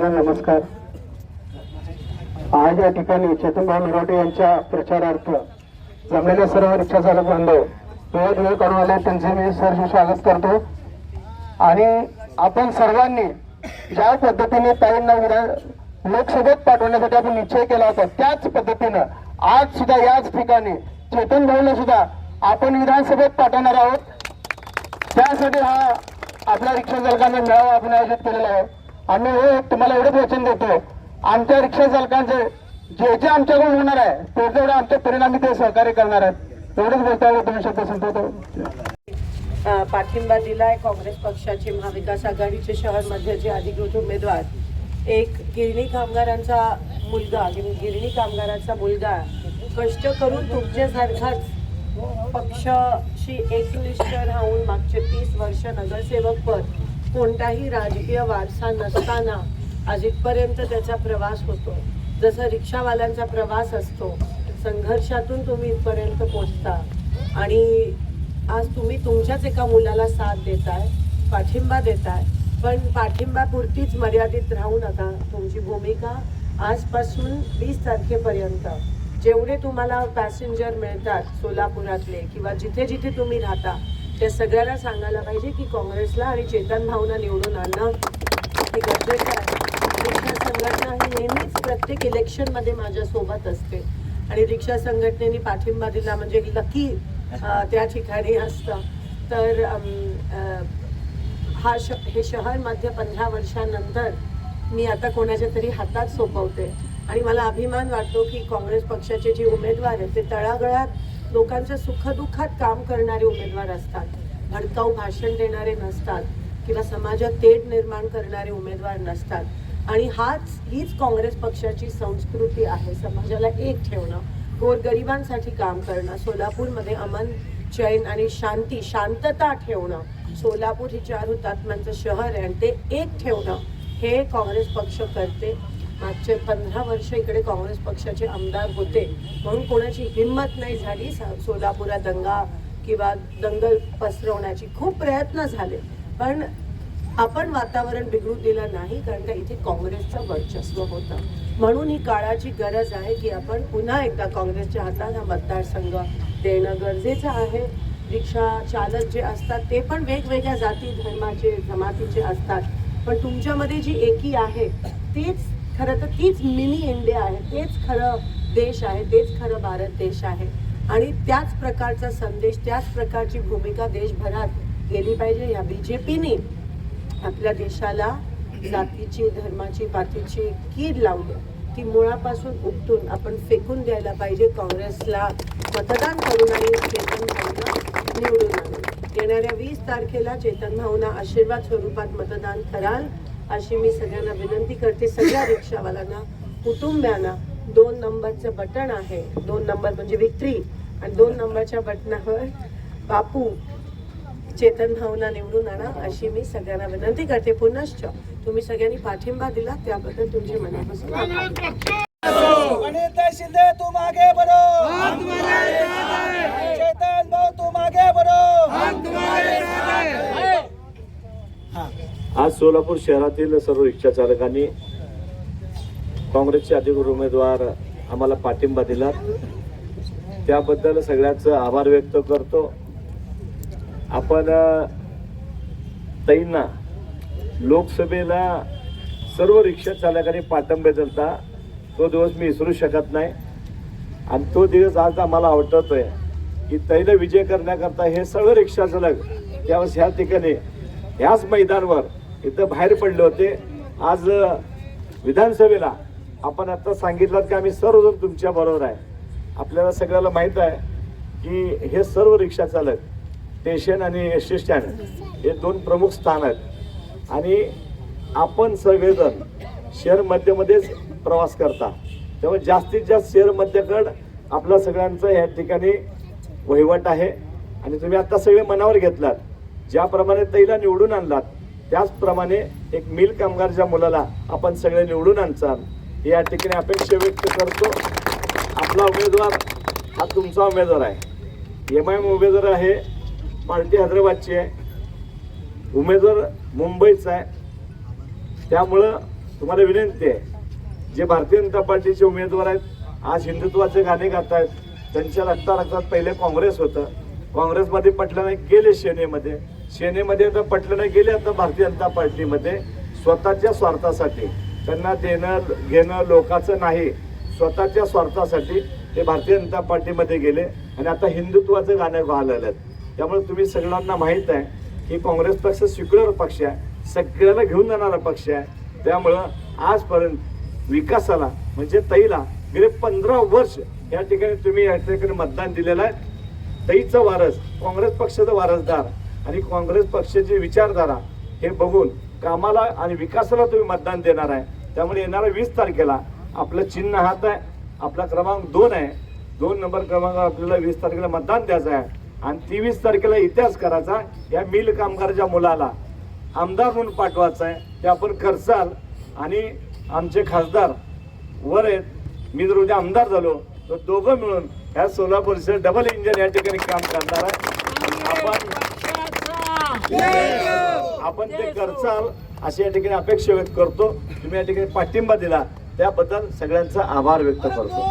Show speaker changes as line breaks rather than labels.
सर्वांना नमस्कार. आज या ठिकाणी चेतनभाऊ नरोटे यांच्या प्रचारार्थ जमलेल्या सर्व रिक्षा चालक बांधव वेळ वेळ करून आले त्यांचे मी सरशी स्वागत करतो. आणि आपण सर्वांनी ज्या पद्धतीने ताईंना विधान लोकसभेत पाठवण्यासाठी आपण निश्चय केला होता त्याच पद्धतीनं आज सुद्धा याच ठिकाणी चेतन भाऊला सुद्धा आपण विधानसभेत पाठवणार आहोत. त्यासाठी हा आपल्या रिक्षा चालकांना मेळावा आपण आयोजित केलेला आहे. आम्ही हे तुम्हाला एवढंच वचन देतो. आमच्या रिक्षा चालकांचे जे जे आमच्याकडून होणार आहे तेवढं तेवढं आमच्या परिणामी ते सहकार्य करणार आहेत. एवढंच बोलता तुम्ही शब्द संपवतो.
पाठिंबा दिलाय काँग्रेस पक्षाचे महाविकास आघाडीचे शहर जे अधिकृत उमेदवार. एक गिरणी कामगारांचा मुलगा गिरणी कामगारांचा मुलगा. कष्ट करून तुमच्यासारखाच पक्षाशी एकनिष्ठ राहून मागचे तीस वर्ष नगरसेवक पद. कोणताही राजकीय वारसा नसताना आज इथपर्यंत त्याचा प्रवास होतो. जसं रिक्षावाल्यांचा प्रवास असतो संघर्षातून तुम्ही इथपर्यंत पोचता आणि आज तुम्ही तुमच्याच एका मुलाला साथ देताय पाठिंबा देताय. पण पाठिंबापुरतीच मर्यादित राहू नका तुमची भूमिका आजपासून वीस तारखेपर्यंत. जेवढे तुम्हाला पॅसेंजर मिळतात सोलापुरातले किंवा जिथे जिथे तुम्ही राहता त्या सगळ्यांना सांगायला पाहिजे की काँग्रेसला आणि चेतन भावना निवडून आणणं हे गरजेचं आहे. रिक्षा संघटना ही नेहमीच प्रत्येक इलेक्शनमध्ये माझ्यासोबत असते. आणि रिक्षा संघटनेने पाठिंबा दिला म्हणजे लकी त्या ठिकाणी असतं. तर हा श हे शहर मध्य पंधरा वर्षानंतर मी आता कोणाच्या तरी हातात सोपवते. आणि मला अभिमान वाटतो की काँग्रेस पक्षाचे जे उमेदवार आहेत ते तळागळात लोकांच्या सुखदुःखात काम करणारे उमेदवार असतात भडकाऊ भाषण देणारे नसतात किंवा समाजात तेढ निर्माण करणारे उमेदवार नसतात. आणि हाच हीच काँग्रेस पक्षाची संस्कृती आहे. समाजाला एक ठेवणं गोरगरिबांसाठी काम करणं सोलापूरमध्ये अमन चैन आणि शांती शांतता ठेवणं सोलापूर ही चार हुतात्म्यांचं शहर आहे आणि ते एक ठेवणं हे काँग्रेस पक्ष करते. मागचे पंधरा वर्ष इकडे काँग्रेस पक्षाचे आमदार होते. म्हणून कोणाची हिंमत नाही झाली. सा- सोलापुरात दंगा किंवा दंगल पसरवण्याची खूप प्रयत्न झाले. पण आपण वातावरण बिघडू दिलं नाही कारण का इथे काँग्रेसचं वर्चस्व होतं. म्हणून ही काळाची गरज आहे की आपण पुन्हा एकदा काँग्रेसच्या हातात हा मतदारसंघ देणं गरजेचं आहे. रिक्षा चालक जे असतात ते पण वेगवेगळ्या जाती धर्माचे जमातीचे असतात. पण तुमच्यामध्ये जी एकी आहे तीच खरं तर तीच मिनी इंडिया आहे तेच खरं देश आहे तेच खरं भारत देश आहे. आणि त्याच प्रकारचा संदेश त्याच प्रकारची भूमिका देशभरात गेली पाहिजे. या बी जे पीने आपल्या देशाला जातीची धर्माची पातीची कीड लावली. ती मुळापासून उपटून आपण फेकून द्यायला पाहिजे. काँग्रेसला मतदान करून आणि चेतन भावना निवडून आणून. येणाऱ्या वीस तारखेला चेतन भावना आशीर्वाद स्वरूपात मतदान कराल. अशी मी सगळ्यांना विनंती करते सगळ्या रिक्षावाल्यांना कुटुंबियांना दोन नंबरचं बटन आहे. दोन नंबर म्हणजे विक्री आणि दोन नंबरच्या बटनावर बापू चेतन भावना निवडून आणा अशी मी सगळ्यांना विनंती करते. पुनश्च तुम्ही सगळ्यांनी पाठिंबा दिला त्याबद्दल तुमचे मनापासून
शिंदे तुम आगे बढ़ो चेतन भाऊ तुम आगे बढ़ो
आज सोलापूर शहरातील सर्व रिक्षा चालकांनी काँग्रेसचे अधिकृत उमेदवार आम्हाला पाठिंबा दिला. त्याबद्दल सगळ्याचं आभार व्यक्त करतो. आपण अ, लोकसभेला सर्व रिक्षा चालकांनी पाठिंबा दिलता. तो दिवस मी विसरू शकत नाही. आणि तो दिवस आज आम्हाला आवडतोय की तैला विजय करण्याकरता हे सर्व रिक्षा चालक त्यावेळेस ह्या ठिकाणी ह्याच मैदानवर इथं बाहेर पडले होते. आज विधानसभेला आपण आता सांगितलं की आम्ही सर्वजण तुमच्या बरोबर आहे. आपल्याला सगळ्याला माहीत आहे की हे सर्व रिक्षा चालक स्टेशन आणि एस टी स्टँड हे दोन प्रमुख स्थान आहेत. आणि आपण सगळेजण शहर मध्यमध्येच प्रवास करता. तेव्हा जास्तीत जास्त शहर मध्यकड आपला सगळ्यांचा या ठिकाणी वहिवट आहे. आणि तुम्ही आता सगळे मनावर घेतलात. ज्याप्रमाणे तैला निवडून आणलात त्याचप्रमाणे एक मिल कामगारच्या मुलाला आपण सगळे निवडून आणचाल या ठिकाणी अपेक्षा व्यक्त करतो. आपला उमेदवार हा तुमचा उमेदवार आहे. एम आय एम उमेदवार आहे पार्टी हैदराबादची आहे. उमेदवार मुंबईचा आहे. त्यामुळं तुम्हाला विनंती आहे जे भारतीय जनता पार्टीचे उमेदवार आहेत आज हिंदुत्वाचे गाणे गात आहेत त्यांच्या रक्ता रक्तात पहिले काँग्रेस होतं. काँग्रेसमध्ये पटल्याने गेले सेनेमध्ये सेनेमध्ये आता पटलं नाही गेले आता भारतीय जनता पार्टीमध्ये स्वतःच्या स्वार्थासाठी. त्यांना देणं घेणं लोकांचं नाही स्वतःच्या स्वार्थासाठी ते भारतीय जनता पार्टीमध्ये गेले आणि आता हिंदुत्वाचं गाणं गायला आहेत त्यामुळे तुम्ही सगळ्यांना माहीत आहे की काँग्रेस पक्ष सिक्युलर पक्ष आहे सगळ्याला घेऊन जाणारा पक्ष आहे. त्यामुळं आजपर्यंत विकासाला म्हणजे तईला गेले पंधरा वर्ष या ठिकाणी तुम्ही या ठिकाणी मतदान दिलेलं आहे. तईचं वारस काँग्रेस पक्षाचा वारसदार आणि काँग्रेस पक्षाची विचारधारा हे बघून कामाला आणि विकासाला तुम्ही मतदान देणार आहे. त्यामुळे येणाऱ्या वीस तारखेला आपलं चिन्ह हात आहे. आपला क्रमांक दोन आहे. दोन नंबर क्रमांकावर आपल्याला वीस तारखेला मतदान द्यायचं आहे. आणि तेवीस तारखेला इतिहास करायचा या मिल कामगारच्या मुलाला आमदार म्हणून पाठवायचं आहे. ते आपण करसाल आणि आमचे खासदार वर आहेत. मी जर उद्या आमदार झालो तर दोघं मिळून ह्या सोलापूरचे डबल इंजिन या ठिकाणी काम करणार आहे. आपण आपण ते करचाल अशी या ठिकाणी अपेक्षा व्यक्त करतो. तुम्ही या ठिकाणी पाठिंबा दिला. त्याबद्दल सगळ्यांचा आभार व्यक्त करतो.